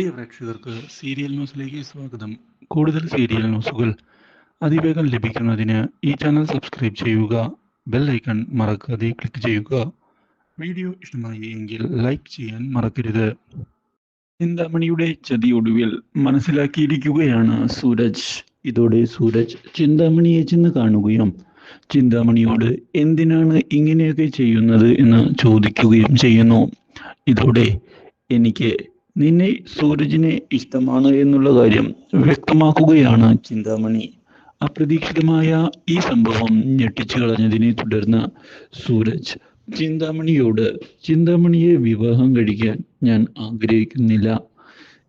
പ്രിയ പ്രേക്ഷകർക്ക് സീരിയൽ ന്യൂസിലേക്ക് സ്വാഗതം. കൂടുതൽ സീരിയൽ ന്യൂസുകൾ അതിവേഗം ലഭിക്കുന്നതിന് ഈ ചാനൽ സബ്സ്ക്രൈബ് ചെയ്യുക ബെൽ ഐക്കൺ മറക്കാതെ ക്ലിക്ക് ചെയ്യുക. വീഡിയോ ഇഷ്ടമായി എങ്കിൽ ലൈക്ക് ചെയ്യാൻ മറക്കരുത്. ചിന്താമണിയുടെ ചതിയൊടുവിൽ മനസ്സിലാക്കിയിരിക്കുകയാണ് സൂരജ്. ഇതോടെ സൂരജ് ചിന്താമണിയെ ചെന്ന് കാണുകയും ചിന്താമണിയോട് എന്തിനാണ് ഇങ്ങനെയൊക്കെ ചെയ്യുന്നത് എന്ന് ചോദിക്കുകയും ചെയ്യുന്നു. ഇതോടെ എനിക്ക് നിന്നെ സൂരജിനെ ഇഷ്ടമാണ് എന്നുള്ള കാര്യം വ്യക്തമാക്കുകയാണ് ചിന്താമണി. അപ്രതീക്ഷിതമായ ഈ സംഭവം ഞെട്ടിച്ചു കളഞ്ഞതിനെ തുടർന്ന് സൂരജ് ചിന്താമണിയോട് ചിന്താമണിയെ വിവാഹം കഴിക്കാൻ ഞാൻ ആഗ്രഹിക്കുന്നില്ല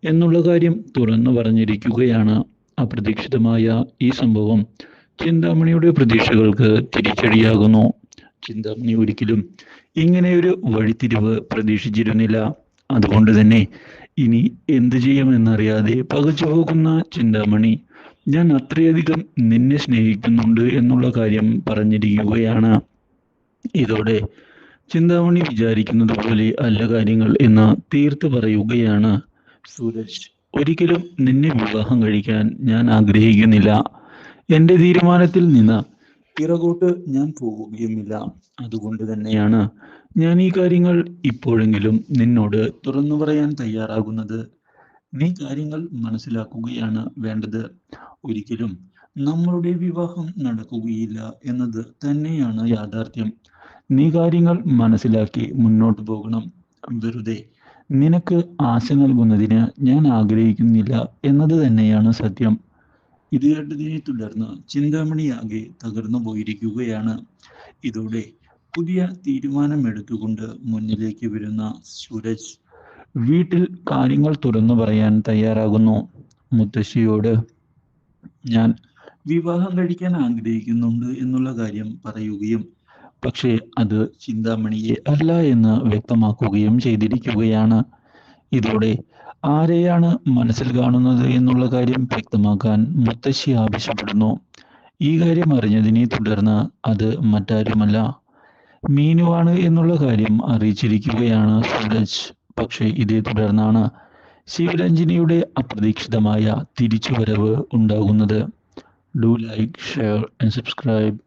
എന്നുള്ള കാര്യം തുറന്നു പറഞ്ഞിരിക്കുകയാണ് അപ്രതീക്ഷിതമായ ഈ സംഭവം. ചിന്താമണിയുടെ പ്രതീക്ഷകൾക്ക് തിരിച്ചടിയാകുന്നു. ചിന്താമണി ഒരിക്കലും ഇങ്ങനെയൊരു വഴിത്തിരിവ് പ്രതീക്ഷിച്ചിരുന്നില്ല. അതുകൊണ്ട് തന്നെ ഇനി എന്തു ചെയ്യുമെന്നറിയാതെ പകച്ചു പോകുന്ന ചിന്താമണി ഞാൻ അത്രയധികം നിന്നെ സ്നേഹിക്കുന്നുണ്ട് എന്നുള്ള കാര്യം പറഞ്ഞിരിക്കുകയാണ്. ഇതോടെ ചിന്താമണി വിചാരിക്കുന്നത് പോലെ അല്ല കാര്യങ്ങൾ എന്ന് തീർത്ത് പറയുകയാണ് സൂരജ്. ഒരിക്കലും നിന്നെ വിവാഹം കഴിക്കാൻ ഞാൻ ആഗ്രഹിക്കുന്നില്ല. എന്റെ തീരുമാനത്തിൽ നിന്ന് പിറകോട്ട് ഞാൻ പോവുകയുമില്ല അതുകൊണ്ട് തന്നെയാണ് ഞാൻ ഈ കാര്യങ്ങൾ ഇപ്പോഴെങ്കിലും നിന്നോട് തുറന്നു പറയാൻ തയ്യാറാകുന്നത്. നീ കാര്യങ്ങൾ മനസ്സിലാക്കുകയാണ് വേണ്ടത്. ഒരിക്കലും നമ്മളുടെ വിവാഹം നടക്കുകയില്ല എന്നത് തന്നെയാണ് യാഥാർത്ഥ്യം. നീ കാര്യങ്ങൾ മനസ്സിലാക്കി മുന്നോട്ട് പോകണം. വെറുതെ നിനക്ക് ആശ നൽകുന്നതിന് ഞാൻ ആഗ്രഹിക്കുന്നില്ല എന്നത് തന്നെയാണ് സത്യം. ഇത് കേട്ടതിനെ തുടർന്ന് ചിന്താമണിയാകെ തകർന്നു പോയിരിക്കുകയാണ്. ഇതോടെ പുതിയ തീരുമാനമെടുത്തുകൊണ്ട് മുന്നിലേക്ക് വരുന്ന സൂരജ് വീട്ടിൽ കാര്യങ്ങൾ തുറന്നു പറയാൻ തയ്യാറാകുന്നു. മുത്തശ്ശിയോട് ഞാൻ വിവാഹം കഴിക്കാൻ ആഗ്രഹിക്കുന്നുണ്ട് എന്നുള്ള കാര്യം പറയുകയും പക്ഷേ അത് ചിന്താമണിയെ അല്ല എന്ന് വ്യക്തമാക്കുകയും ചെയ്തിരിക്കുകയാണ്. ഇതോടെ ആരെയാണ് മനസ്സിൽ കാണുന്നത് എന്നുള്ള കാര്യം വ്യക്തമാക്കാൻ മുത്തശ്ശി ആവശ്യപ്പെടുന്നു. ഈ കാര്യം അറിഞ്ഞതിനെ തുടർന്ന് അത് മറ്റാരുമല്ല. മീനുവാണ് എന്നുള്ള കാര്യം അറിയിച്ചിരിക്കുകയാണ് സൂരജ്. പക്ഷേ ഇതേ തുടർന്നാണ് ശിവരഞ്ജിനിയുടെ അപ്രതീക്ഷിതമായ തിരിച്ചുവരവ് ഉണ്ടാകുന്നത്. Do like share and subscribe